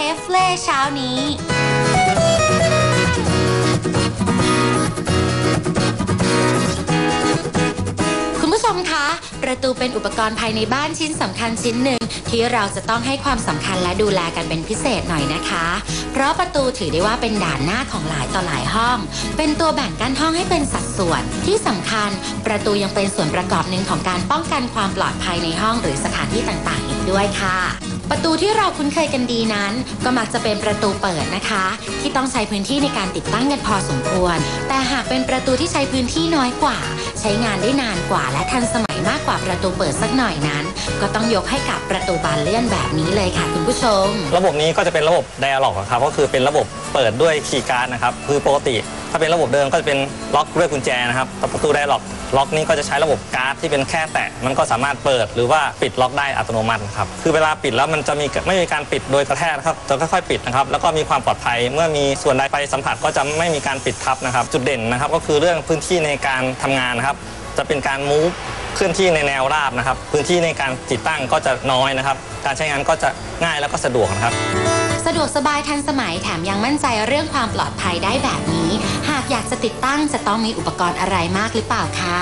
เฮฟเล่เช้านี้ คุณผู้ชมคะ ประตูเป็นอุปกรณ์ภายในบ้านชิ้นสำคัญชิ้นหนึ่ง ที่เราจะต้องให้ความสำคัญและดูแลกันเป็นพิเศษหน่อยนะคะ เพราะประตูถือได้ว่าเป็นด่านหน้าของหลายต่อหลายห้อง เป็นตัวแบ่งกั้นห้องให้เป็นสัดส่วน ที่สำคัญ ประตูยังเป็นส่วนประกอบหนึ่งของการป้องกันความปลอดภัยในห้องหรือสถานที่ต่างๆ อีกด้วยค่ะ ประตูที่เราคุ้นเคยกันดีนั้น ก็มักจะเป็นประตูเปิดนะคะ ที่ต้องใช้พื้นที่ในการติดตั้งกันพอสมควร แต่หากเป็นประตูที่ใช้พื้นที่น้อยกว่า ใช้งานได้นานกว่าและทันสมัยมากกว่าประตูเปิดสักหน่อยนั้น ก็ต้องยกให้กับประตูบานเลื่อนแบบนี้เลยค่ะคุณผู้ชม ระบบนี้ก็จะเป็นระบบ Dialog อะครับก็คือเป็นระบบเปิดด้วยคีย์การ์ดนะครับคือปกติ ถ้าเป็นระบบเดิมก็จะเป็นล็อกด้วยกุญแจนะครับแต่ประตู Dialog ล็อกนี้ก็จะใช้ระบบการ์ดที่เป็นแค่แตะมันก็สามารถเปิดหรือว่าปิดล็อกได้อัตโนมัติครับคือเวลาปิดแล้วมันจะมีไม่มีการปิดโดยกระแทกนะครับจะค่อยๆปิดนะครับแล้วก็มีความปลอดภัยเมื่อมีส่วนใดไปสัมผัสก็จะไม่มีการปิดทับนะครับ จุดเด่นนะครับก็คือเรื่องพื้นที่ในการทำงานนะครับจะเป็นการมูฟ เคลื่อนที่ในแนวราบนะครับ พื้นที่ในการติดตั้งก็จะน้อยนะครับ การใช้งานก็จะง่ายแล้วก็สะดวกนะครับ สะดวกสบายทันสมัยแถมยังมั่นใจเรื่องความปลอดภัยได้แบบนี้ หากอยากจะติดตั้งจะต้องมีอุปกรณ์อะไรมากหรือเปล่าคะ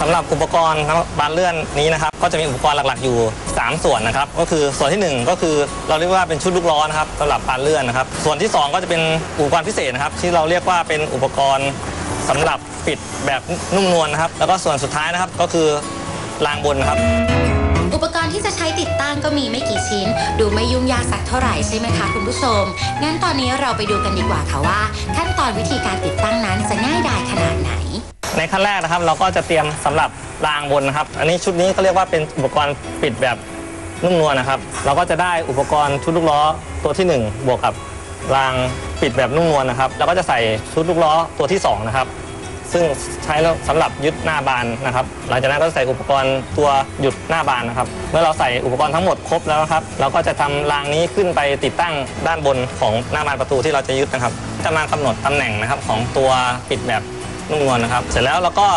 สำหรับอุปกรณ์บานเลื่อนนี้นะครับ ก็จะมีอุปกรณ์หลักๆ อยู่ 3 ส่วนนะครับ ก็คือส่วนทีหนึ่1 ก็คือเราเรียกว่าเป็นชุดลูกล้อนะครับสำหรับบานเลื่อนนะครับ ส่วนที่ 2 ก็จะเป็นอุปกรณ์พิเศษนะครับ ที่เราเรียกว่าเป็นอุปกรณ์ สำหรับปิดแบบนุ่มนวลนะครับ แล้วก็ส่วนสุดท้ายนะครับก็คือรางบนนะครับ อุปกรณ์ที่จะใช้ติดตั้งก็มีไม่กี่ชิ้น ดูไม่ยุ่งยากสักเท่าไหร่ใช่ไหมคะคุณผู้ชม งั้นตอนนี้เราไปดูกันดีกว่าค่ะว่า ขั้นตอนวิธีการติดตั้งนั้นจะง่ายดายขนาดไหน ในขั้นแรกนะครับ เราก็จะเตรียมสำหรับรางบนนะครับ อันนี้ชุดนี้ก็เรียกว่าเป็นอุปกรณ์ปิดแบบนุ่มนวลนะครับ เราก็จะได้อุปกรณ์ชุดลูกล้อตัวที่ 1 บวกกับ รางปิดแบบนุ่มนวลนะครับ แล้วก็จะใส่ชุดลูกล้อตัวที่2นะครับ ซึ่งใช้แล้วสำหรับยึดหน้าบานนะครับ หลังจากนั้นก็ใส่อุปกรณ์ตัวหยุดหน้าบานนะครับ เมื่อเราใส่อุปกรณ์ทั้งหมดครบแล้วครับ เราก็จะทำรางนี้ขึ้นไปติดตั้งด้านบนของหน้าบานประตูที่เราจะยึดนะครับ จะมากำหนดตำแหน่งนะครับของตัวปิดแบบนุ่มนวลนะครับ เสร็จแล้วเราก็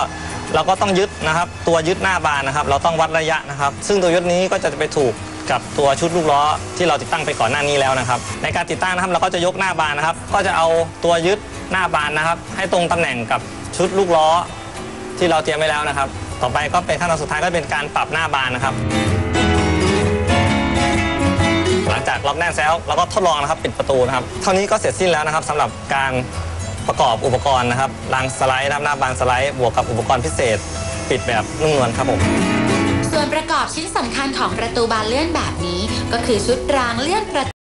เราก็ต้องยึดนะครับ ตัวยึดหน้าบานนะครับ เราต้องวัดระยะนะครับ ซึ่งตัวยึดนี้ก็จะไปถูก กับตัวชุดลูกล้อที่เราติดตั้งไปก่อนหน้านี้แล้วนะครับ ในการติดตั้งนะครับเราก็จะยกหน้าบานนะครับ ก็จะเอาตัวยึดหน้าบานนะครับ ให้ตรงตำแหน่งกับชุดลูกล้อที่เราเตรียมไว้แล้วนะครับ ต่อไปก็เป็นขั้นตอนสุดท้ายก็เป็นการปรับหน้าบานนะครับ หลังจากล็อกแน่นแล้วเราก็ทดลองนะครับปิดประตูนะครับ เท่านี้ก็เสร็จสิ้นแล้วนะครับสำหรับการประกอบอุปกรณ์นะครับรางสไลด์นะครับหน้าบานสไลด์บวกกับอุปกรณ์พิเศษ ปิดแบบนุ่มนวลครับผม ประกอบชิ้นสำคัญของประตูบานเลื่อนแบบนี้ ก็คือชุดรางเลื่อนประตู